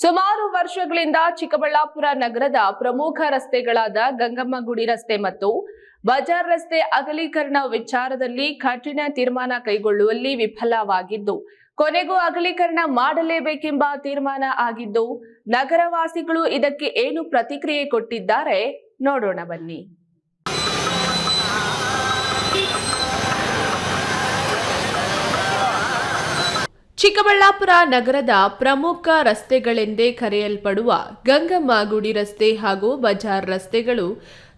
ಸುಮಾರು ವರ್ಷಗಳಿಂದ ಚಿಕ್ಕಬಳ್ಳಾಪುರ ನಗರದ ಪ್ರಮುಖ ರಸ್ತೆಗಳಾದ ಗಂಗಮ್ಮಗುಡಿ ರಸ್ತೆ ಮತ್ತು ಬಜಾರ್ ರಸ್ತೆ ಅಗಲೀಕರಣ ವಿಚಾರದಲ್ಲಿ ಕಠಿಣ ತೀರ್ಮಾನ ಕೈಗೊಳ್ಳುವಲ್ಲಿ ವಿಫಲವಾಗಿದ್ದು, ಕೊನೆಗೂ ಅಗಲೀಕರಣ ಮಾಡಲೇಬೇಕೆಂಬ ತೀರ್ಮಾನ ಆಗಿದ್ದು, ನಗರವಾಸಿಗಳು ಇದಕ್ಕೆ ಏನು ಪ್ರತಿಕ್ರಿಯೆ ಕೊಟ್ಟಿದ್ದಾರೆ ನೋಡೋಣ ಬನ್ನಿ. ಚಿಕ್ಕಬಳ್ಳಾಪುರ ನಗರದ ಪ್ರಮುಖ ರಸ್ತೆಗಳೆಂದೇ ಕರೆಯಲ್ಪಡುವ ಗಂಗಮ್ಮ ಗುಡಿ ರಸ್ತೆ ಹಾಗೂ ಬಜಾರ್ ರಸ್ತೆಗಳು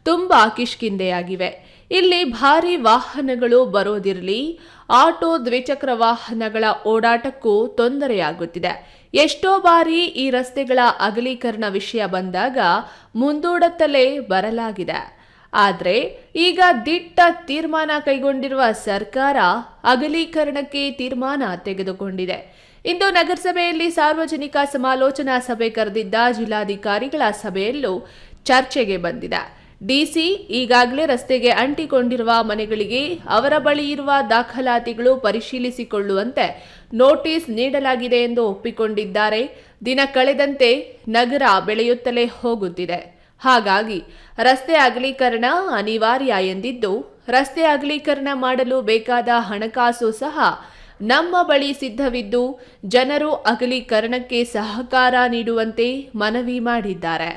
ತುಂಬಾ ಕಿಷ್ಕಿಂದೆಯಾಗಿವೆ ಇಲ್ಲಿ ಭಾರಿ ವಾಹನಗಳು ಬರೋದಿರಲಿ, ಆಟೋ ದ್ವಿಚಕ್ರ ವಾಹನಗಳ ಓಡಾಟಕ್ಕೂ ತೊಂದರೆಯಾಗುತ್ತಿದೆ. ಎಷ್ಟೋ ಬಾರಿ ಈ ರಸ್ತೆಗಳ ಅಗಲೀಕರಣ ವಿಷಯ ಬಂದಾಗ ಮುಂದೂಡುತ್ತಲೇ ಬರಲಾಗಿದೆ. ಆದರೆ ಈಗ ದಿಟ್ಟ ತೀರ್ಮಾನ ಕೈಗೊಂಡಿರುವ ಸರ್ಕಾರ ಅಗಲೀಕರಣಕ್ಕೆ ತೀರ್ಮಾನ ತೆಗೆದುಕೊಂಡಿದೆ. ಇಂದು ನಗರಸಭೆಯಲ್ಲಿ ಸಾರ್ವಜನಿಕ ಸಮಾಲೋಚನಾ ಸಭೆ ಕರೆದಿದ್ದ ಜಿಲ್ಲಾಧಿಕಾರಿಗಳ ಸಭೆಯಲ್ಲೂ ಚರ್ಚೆಗೆ ಬಂದಿದೆ. ಡಿಸಿ ಈಗಾಗಲೇ ರಸ್ತೆಗೆ ಅಂಟಿಕೊಂಡಿರುವ ಮನೆಗಳಿಗೆ ಅವರ ಬಳಿ ಇರುವ ದಾಖಲಾತಿಗಳು ಪರಿಶೀಲಿಸಿಕೊಳ್ಳುವಂತೆ ನೋಟಿಸ್ ನೀಡಲಾಗಿದೆ ಎಂದು ಒಪ್ಪಿಕೊಂಡಿದ್ದಾರೆ. ದಿನ ಕಳೆದಂತೆ ನಗರ ಬೆಳೆಯುತ್ತಲೇ ಹೋಗುತ್ತಿದೆ. ಹಾಗಾಗಿ ರಸ್ತೆ ಅಗಲೀಕರಣ ಅನಿವಾರ್ಯ ಎಂದಿದ್ದು ರಸ್ತೆ ಅಗಲೀಕರಣ ಮಾಡಲು ಬೇಕಾದ ಹಣಕಾಸು ಸಹ ನಮ್ಮ ಬಳಿ ಸಿದ್ಧವಿದ್ದು ಜನರು ಅಗಲೀಕರಣಕ್ಕೆ ಸಹಕಾರ ನೀಡುವಂತೆ ಮನವಿ ಮಾಡಿದ್ದಾರೆ.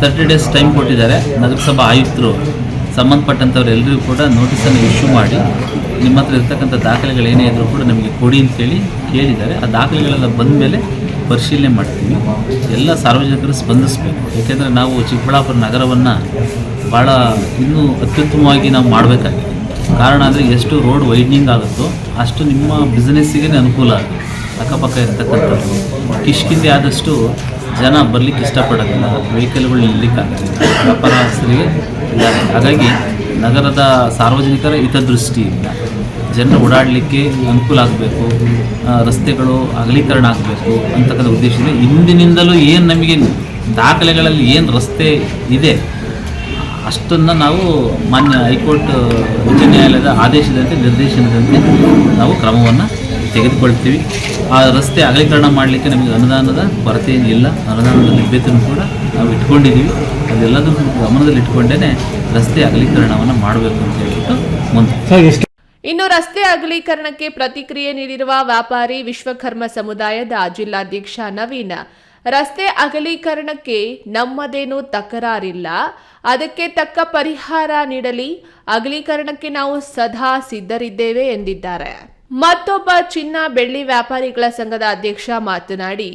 ತರ್ಟಿ ಡೇಸ್ ಟೈಮ್ ಕೊಟ್ಟಿದ್ದಾರೆ. ನಗರಸಭಾ ಆಯುಕ್ತರು ಸಂಬಂಧಪಟ್ಟಂಥವ್ರು ಎಲ್ಲರಿಗೂ ಕೂಡ ನೋಟಿಸನ್ನು ಇಶ್ಯೂ ಮಾಡಿ ನಿಮ್ಮ ಹತ್ರ ಇರ್ತಕ್ಕಂಥ ದಾಖಲೆಗಳು ಏನೇ ಇದ್ರೂ ಕೂಡ ನಮಗೆ ಕೊಡಿ ಅಂತೇಳಿ ಕೇಳಿದ್ದಾರೆ. ಆ ದಾಖಲೆಗಳೆಲ್ಲ ಬಂದ ಮೇಲೆ ಪರಿಶೀಲನೆ ಮಾಡ್ತೀವಿ. ಎಲ್ಲ ಸಾರ್ವಜನಿಕರು ಸ್ಪಂದಿಸಬೇಕು. ಏಕೆಂದರೆ ನಾವು ಚಿಕ್ಕಬಳ್ಳಾಪುರ ನಗರವನ್ನು ಭಾಳ ಇನ್ನೂ ಅತ್ಯುತ್ತಮವಾಗಿ ನಾವು ಮಾಡಬೇಕಾಗಿದೆ. ಕಾರಣ ಅಂದರೆ ಎಷ್ಟು ರೋಡ್ ವೈಡ್ನಿಂಗ್ ಆಗುತ್ತೋ ಅಷ್ಟು ನಿಮ್ಮ ಬಿಸ್ನೆಸ್ಸಿಗೆ ಅನುಕೂಲ ಆಗುತ್ತೆ. ಅಕ್ಕಪಕ್ಕ ಇರ್ತಕ್ಕಂಥದ್ದು. ಕಿಷ್ಕಿಂದೆ ಆದಷ್ಟು ಜನ ಬರಲಿಕ್ಕೆ ಇಷ್ಟಪಡೋದಿಲ್ಲ. ವೆಹಿಕಲ್ಗಳು ನಿಲ್ಲಕ್ಕಾಗಲ್ಲ ವ್ಯಾಪಾರಸ್ಥರಿಗೆ. ಹಾಗಾಗಿ ನಗರದ ಸಾರ್ವಜನಿಕರ ಹಿತದೃಷ್ಟಿಯಿಂದ ಜನರು ಓಡಾಡಲಿಕ್ಕೆ ಅನುಕೂಲ ಆಗಬೇಕು ರಸ್ತೆಗಳು ಅಗಲೀಕರಣ ಆಗಬೇಕು ಅಂತಕ್ಕಂಥ ಉದ್ದೇಶದಿಂದ ಇಂದಿನಿಂದಲೂ ಏನು ನಮಗೆ ದಾಖಲೆಗಳಲ್ಲಿ ಏನು ರಸ್ತೆ ಇದೆ, ಅಷ್ಟನ್ನು ನಾವು ಮಾನ್ಯ ಹೈಕೋರ್ಟ್, ಉಚ್ಚ ನ್ಯಾಯಾಲಯದ ಆದೇಶದಂತೆ, ನಿರ್ದೇಶನದಂತೆ ನಾವು ಕ್ರಮವನ್ನು ತೆಗೆದುಕೊಳ್ತೀವಿ. ಆ ರಸ್ತೆ ಅಗಲೀಕರಣ ಮಾಡಲಿಕ್ಕೆ ನಮಗೆ ಅನುದಾನದ ಕೊರತೆ ಏನಿಲ್ಲ ಅನುದಾನದ ಲಭ್ಯತೆಯೂ ಕೂಡ ನಾವು ಇಟ್ಕೊಂಡಿದ್ದೀವಿ. ಅದೆಲ್ಲದನ್ನು ಗಮನದಲ್ಲಿ ಇಟ್ಕೊಂಡೇ ರಸ್ತೆ ಅಗಲೀಕರಣವನ್ನು ಮಾಡಬೇಕು ಅಂತ ಹೇಳ್ಬಿಟ್ಟು ಮುಂದೆ. ಇನ್ನು ರಸ್ತೆ ಅಗಲೀಕರಣಕ್ಕೆ ಪ್ರತಿಕ್ರಿಯೆ ನೀಡಿರುವ ವ್ಯಾಪಾರಿ ವಿಶ್ವಕರ್ಮ ಸಮುದಾಯದ ಜಿಲ್ಲಾಧ್ಯಕ್ಷ ನವೀನ್, ರಸ್ತೆ ಅಗಲೀಕರಣಕ್ಕೆ ನಮ್ಮದೇನೂ ತಕರಾರಿಲ್ಲ, ಅದಕ್ಕೆ ತಕ್ಕ ಪರಿಹಾರ ನೀಡಲಿ, ಅಗಲೀಕರಣಕ್ಕೆ ನಾವು ಸದಾ ಸಿದ್ಧರಿದ್ದೇವೆ ಎಂದಿದ್ದಾರೆ. ಮತ್ತೊಬ್ಬ ಚಿನ್ನ ಬೆಳ್ಳಿ ವ್ಯಾಪಾರಿಗಳ ಸಂಘದ ಅಧ್ಯಕ್ಷ ಮಾತನಾಡಿ,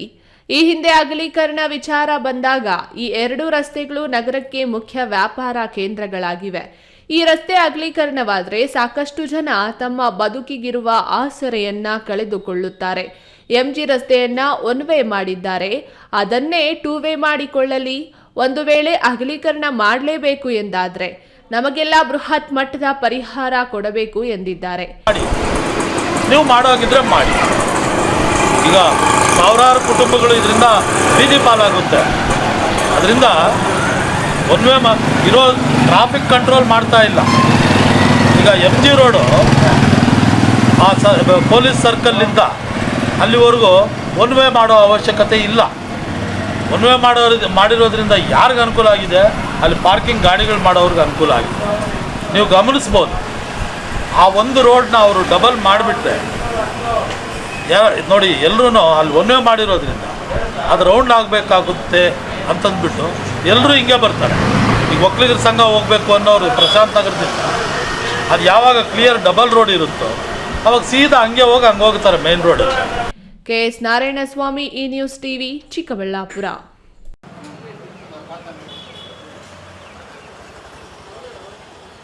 ಈ ಹಿಂದೆ ಅಗಲೀಕರಣ ವಿಚಾರ ಬಂದಾಗ ಈ ಎರಡು ರಸ್ತೆಗಳು ನಗರಕ್ಕೆ ಮುಖ್ಯ ವ್ಯಾಪಾರ ಕೇಂದ್ರಗಳಾಗಿವೆ. ಈ ರಸ್ತೆ ಅಗಲೀಕರಣವಾದರೆ ಸಾಕಷ್ಟು ಜನ ತಮ್ಮ ಬದುಕಿಗಿರುವ ಆಸರೆಯನ್ನ ಕಳೆದುಕೊಳ್ಳುತ್ತಾರೆ. ಎಂಜಿ ರಸ್ತೆಯನ್ನ ಒನ್ ವೇ ಮಾಡಿದ್ದಾರೆ. ಅದನ್ನೇ ಟೂ ವೇ ಮಾಡಿಕೊಳ್ಳಲಿ. ಒಂದು ವೇಳೆ ಅಗಲೀಕರಣ ಮಾಡಲೇಬೇಕು ಎಂದಾದರೆ ನಮಗೆಲ್ಲ ಬೃಹತ್ ಮಟ್ಟದ ಪರಿಹಾರ ಕೊಡಬೇಕು ಎಂದಿದ್ದಾರೆ. ನೀವು ಮಾಡೋಗಿದ್ರೆ ಮಾಡಿ. ಈಗ ಸಾವಿರಾರು ಕುಟುಂಬಗಳು ಇದರಿಂದ ಬೀದಿ ಪಾಲಾಗುತ್ತೆ. ಅದರಿಂದ ಒನ್ ವೇ ಮಾ ಇರೋ ಟ್ರಾಫಿಕ್ ಕಂಟ್ರೋಲ್ ಮಾಡ್ತಾ ಇಲ್ಲ. ಈಗ ಎಂ ಜಿ ರೋಡು ಆ ಸ ಪೊಲೀಸ್ ಸರ್ಕಲ್ಲಿಂದ ಅಲ್ಲಿವರೆಗೂ ಒನ್ ವೇ ಮಾಡೋ ಅವಶ್ಯಕತೆ ಇಲ್ಲ. ಒನ್ ವೇ ಮಾಡೋ ಮಾಡಿರೋದ್ರಿಂದ ಯಾರಿಗೆ ಅನುಕೂಲ ಆಗಿದೆ? ಅಲ್ಲಿ ಪಾರ್ಕಿಂಗ್ ಗಾಡಿಗಳು ಮಾಡೋರಿಗೆ ಅನುಕೂಲ ಆಗಿದೆ. ನೀವು ಗಮನಿಸ್ಬೋದು. ಆ ಒಂದು ರೋಡ್ನ ಅವರು ಡಬಲ್ ಮಾಡಿಬಿಟ್ರೆ ನೋಡಿ ಎಲ್ಲರೂ ಅಲ್ಲಿ ಒನ್ ವೇ ಮಾಡಿರೋದ್ರಿಂದ ಅದು ರೌಂಡ್ ಆಗಬೇಕಾಗುತ್ತೆ ಅಂತಂದ್ಬಿಟ್ಟು ಎಲ್ಲರೂ ಹಿಂಗೆ ಬರ್ತಾರೆ. ಈಗ ಒಕ್ಕಲಿಗರ ಸಂಘ ಹೋಗಬೇಕು ಅನ್ನೋರು ಪ್ರಶಾಂತ್ ನಗರದಿಂದ. ಅದು ಯಾವಾಗ ಕ್ಲಿಯರ್ ಡಬಲ್ ರೋಡ್ ಇರುತ್ತೋ, ಅವಾಗ ಸೀದಾ ಹಂಗೆ ಹೋಗಿ ಹಂಗೆ ಹೋಗ್ತಾರೆ ಮೇನ್ ರೋಡಲ್ಲಿ ಕೆಎಸ್ ನಾರಾಯಣಸ್ವಾಮಿ ಈ ನ್ಯೂಸ್ ಟಿವಿ, ಚಿಕ್ಕಬಳ್ಳಾಪುರ.